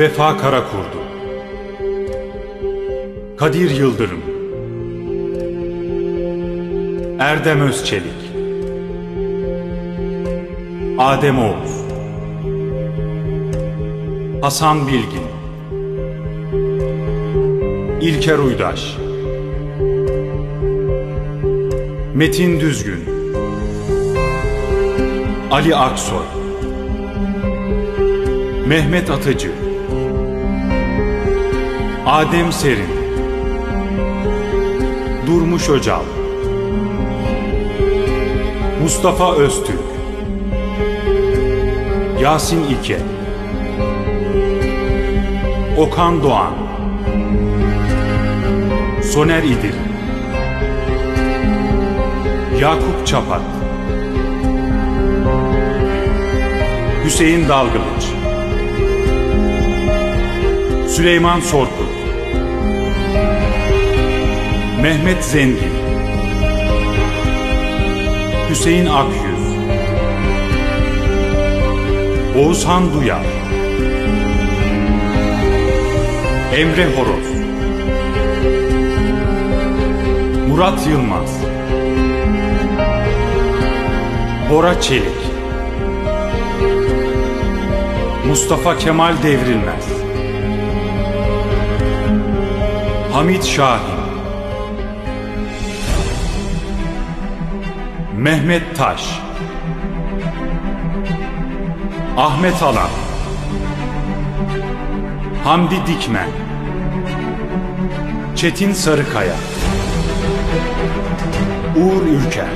Vefa Karakurdu. Kadir Yıldırım. Erdem Özçelik. Adem Oğuz. Hasan Bilgin. İlker Uydaş. Metin Düzgün. Ali Aksoy. Mehmet Atıcı Adem Serin. Durmuş Öcal. Mustafa Öztürk. Yasin İke. Okan Doğan. Soner İdir. Yakup Çapat. Hüseyin Dalgılıç Süleyman Sorkut Mehmet Zengin. Hüseyin Akyüz. Oğuzhan Duyar. Emre Horoz. Murat Yılmaz. Bora Çelik. Mustafa Kemal Devrilmez. Hamit Şahin Mehmet Taş. Ahmet Alan. Hamdi Dikmen. Çetin Sarıkaya. Uğur Ülker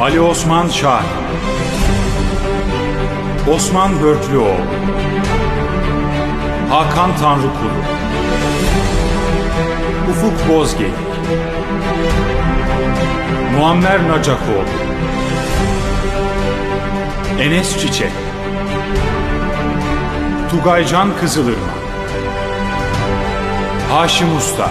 Ali Osman Şahin. Osman Börklüoğlu Hakan Tanrıkulu. Ufuk Bozgeyik Muammer Nacakoğlu. Enes Çiçek. Tugaycan Kızılırmak. Haşim Usta